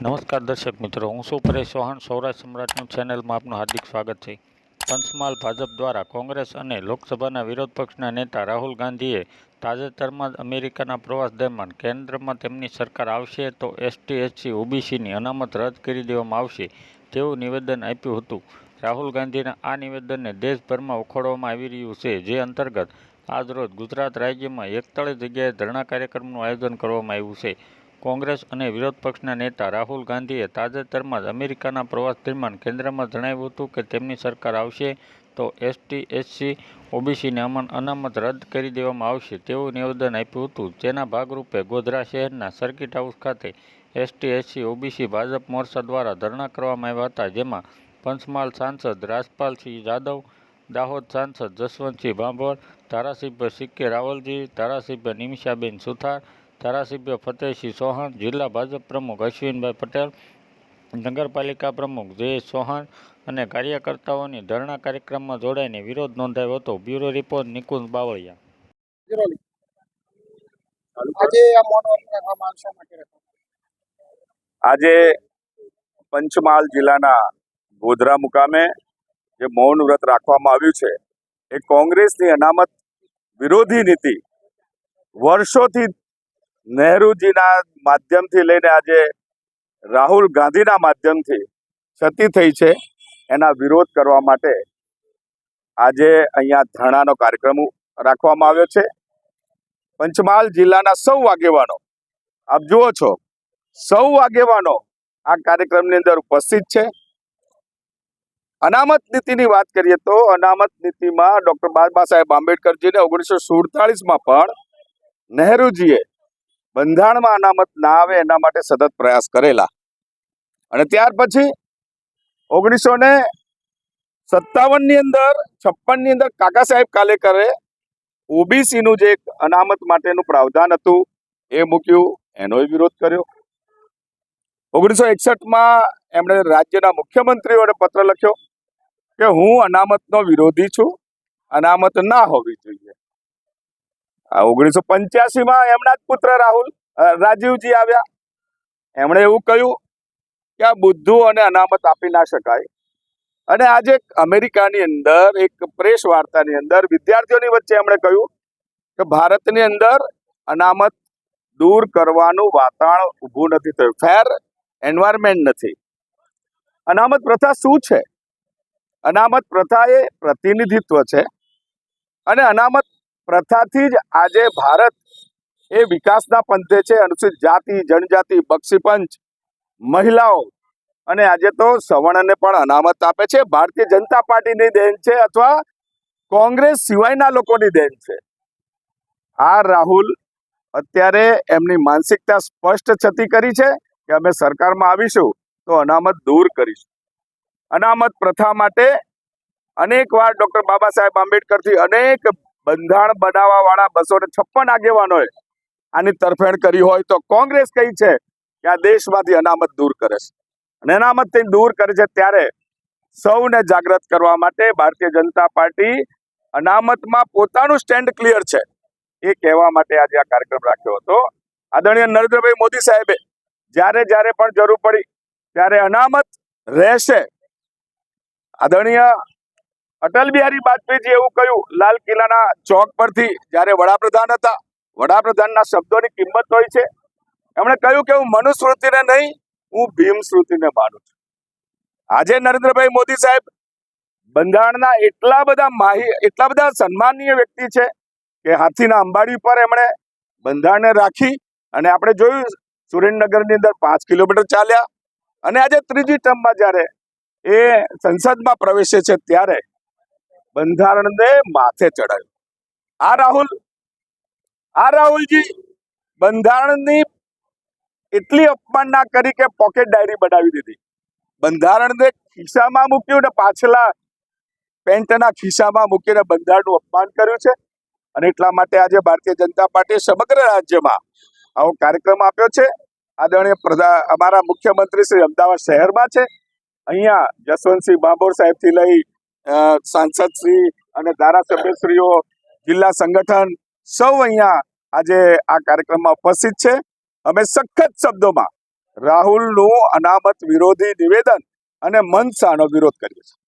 નમસ્કાર દર્શક મિત્રો, હું શું પરેશ ચૌહાણ, સૌરાષ્ટ્ર સમ્રાટનું ચેનલમાં આપનું હાર્દિક સ્વાગત છે. પંચમહાલ ભાજપ દ્વારા કોંગ્રેસ અને લોકસભાના વિરોધ પક્ષના નેતા રાહુલ ગાંધીએ તાજેતરમાં જ અમેરિકાના પ્રવાસ દરમિયાન કેન્દ્રમાં તેમની સરકાર આવશે તો એસટી એસસી ઓબીસીની અનામત રદ કરી દેવામાં આવશે તેવું નિવેદન આપ્યું હતું. રાહુલ ગાંધીના આ નિવેદનને દેશભરમાં ઉખોડવામાં આવી રહ્યું છે, જે અંતર્ગત આજરોજ ગુજરાત રાજ્યમાં એકતાળીસ જગ્યાએ ધરણા કાર્યક્રમનું આયોજન કરવામાં આવ્યું છે. કોંગ્રેસ અને વિરોધ પક્ષના નેતા રાહુલ ગાંધીએ તાજેતરમાં જ અમેરિકાના પ્રવાસ દરમિયાન કેન્દ્રમાં જણાવ્યું હતું કે તેમની સરકાર આવશે તો એસટી, એસસી, ઓબીસીની અનામત રદ કરી દેવામાં આવશે તેવું નિવેદન આપ્યું હતું. જેના ભાગરૂપે ગોધરા શહેરના સર્કિટ હાઉસ ખાતે એસટી, એસસી, ઓબીસી, ભાજપ મોરચા દ્વારા ધરણા કરવામાં આવ્યા હતા, જેમાં પંચમહાલ સાંસદ રાજપાલસિંહ જાદવ, દાહોદ સાંસદ જસવંતસિંહ ભાભોર, ધારાસભ્ય સી કે રાવલજી ધારાસભ્ય નિમિષાબેન સુથાર ધારાસભ્ય ફતેહસિંહ ચૌહાણ જિલ્લા ભાજપ પ્રમુખ અશ્વિનભાઈ પટેલ નગરપાલિકા પ્રમુખ જયેશ ચૌહાણ અને કાર્યકર્તાઓની ધરણા કાર્યક્રમમાં જોડાઈને વિરોધ નોંધાયો હતો. Bureau report Nikunj Bavaliya. આજે પંચમહાલ જિલ્લાના ગોધરા મુકામે જે મૌન વ્રત રાખવામાં આવ્યું છે એ કોંગ્રેસની અનામત વિરોધી નીતિ વર્ષોથી નહેરુજીના માધ્યમથી લઈને આજે રાહુલ ગાંધીના માધ્યમથી છતી થઈ છે, એના વિરોધ કરવા માટે આજે અહીંયા ધરણાનો કાર્યક્રમ રાખવામાં આવ્યો છે. પંચમહાલ જિલ્લાના સૌ આગેવાનો, આપ જુઓ છો, સૌ આગેવાનો આ કાર્યક્રમની અંદર ઉપસ્થિત છે. અનામત નીતિની વાત કરીએ તો અનામત નીતિમાં ડોક્ટર બાબા સાહેબ આંબેડકરજીને ઓગણીસો સુડતાલીસમાં પણ નહેરુજીએ બંધારણમાં અનામત ના આવે એના માટે સતત પ્રયાસ કરેલા. અને ત્યાર પછી ઓગણીસો ને સત્તાવનની અંદર છપ્પનની અંદર કાકા સાહેબ કાલેકરે ઓબીસીનું જે અનામત માટેનું પ્રાવધાન હતું, એ મૂક્યું, એનો વિરોધ કર્યો. ઓગણીસો એકસઠમાં એમણે રાજ્યના મુખ્યમંત્રીઓને પત્ર લખ્યો કે હું અનામતનો વિરોધી છું, અનામત ના હોવી જોઈએ. આ ઓગણીસો પંચ્યાસીમાં એમના જ પુત્ર રાહુલ રાજીવજી આવ્યા. એમણે એવું કહ્યું કે આ બુદ્ધુ અને અનામત આપી ના શકાય. અને આજે અમેરિકાની અંદર એક પ્રેસ વાર્તાની અંદર વિદ્યાર્થીઓની વચ્ચે એમણે કહ્યું કે ભારતની અંદર અનામત દૂર કરવાનું વાતાવરણ ઊભું નથી થયું. ફેર એન્વાયરમેન્ટ નથી. અનામત પ્રથા શું છે? અનામત પ્રથા એ પ્રતિનિધિત્વ છે. અને અનામત પ્રથાથી જ આજે ભારત એ વિકાસના પંથે છે. અનુસૂચિત જાતિ, જનજાતિ બક્ષી પંચ મહિલાઓ અને આજે તો સવર્ણને પણ અનામત આપે છે. ભારતીય જનતા પાર્ટીની દેન છે અથવા કોંગ્રેસ સિવાયના લોકોની દેન છે? આ રાહુલ, અત્યારે એમની માનસિકતા સ્પષ્ટ છતી કરી છે કે અમે સરકારમાં આવીશું તો અનામત દૂર કરીશું. અનામત પ્રથા માટે અનેક વાર ડોક્ટર બાબા સાહેબ આંબેડકરથી અનેક બંધારણ બનાવવા વાળા બસો ને છપ્પન આગેવાનોએ આની તરફેણ કરી હોય તો કોંગ્રેસ કઈ છે કે આ દેશમાંથી અનામત દૂર કરે છે. અને અનામતથી દૂર કરે છે ત્યારે સૌને જાગૃત કરવા માટે ભારતીય જનતા પાર્ટી અનામતમાં પોતાનું સ્ટેન્ડ ક્લિયર છે. એ કહેવા માટે આજે આ કાર્યક્રમ રાખ્યો હતો. આદરણીય નરેન્દ્રભાઈ મોદી સાહેબે જ્યારે જ્યારે પણ જરૂર પડી ત્યારે અનામત રહેશે. આદરણીય અટલ બિહારી વાજપેયીજી એવું કહ્યું, લાલ કિલ્લાના ચોક પરથી જ્યારે વડાપ્રધાન હતા, વડાપ્રધાનના શબ્દોની કિંમત હોય છે. એમણે કહ્યું કે હું મનુસ્મૃતિને નહીં, હું ભીમ સ્મૃતિને માનું છું. આજે નરેન્દ્રભાઈ મોદી સાહેબ બંધારણના એટલા બધા માહી, એટલા બધા સન્માનીય વ્યક્તિ છે કે હાથીના અંબાડી પર એમણે બંધારણને રાખી અને આપણે જોયું, સુરેન્દ્રનગરની અંદર પાંચ કિલોમીટર ચાલ્યા. અને આજે ત્રીજી ટર્મમાં જ્યારે એ સંસદમાં પ્રવેશે છે, ત્યારે બંધારણને માથે ચડાવ્યું. આ રાહુલ, આ રાહુલજી બંધારણની એટલી અપમાનના કરી કે પોકેટ ડાયરી બનાવી દીધી. બંધારણને ખિસ્સામાં મૂક્યું ને પાછલા પેન્ટના ખિસ્સામાં મૂકીને બંધારણનું અપમાન કર્યું છે. અને એટલા માટે આજે ભારતીય જનતા પાર્ટી સમગ્ર રાજ્યમાં આવો કાર્યક્રમ આપ્યો છે. આદરણીય પ્રધા, અમારા મુખ્યમંત્રી શ્રી અમદાવાદ શહેરમાં છે. અહીંયા જસવંતસિંહ બાબોર સાહેબથી લઈ સાંસદશ્રી અને ધારાસભ્યશ્રીઓ, જિલ્લા સંગઠન સૌ અહીંયા આજે આ કાર્યક્રમમાં ઉપસ્થિત છે. અમે સખત શબ્દોમાં રાહુલનું અનામત વિરોધી નિવેદન અને મનસાનો વિરોધ કર્યો છે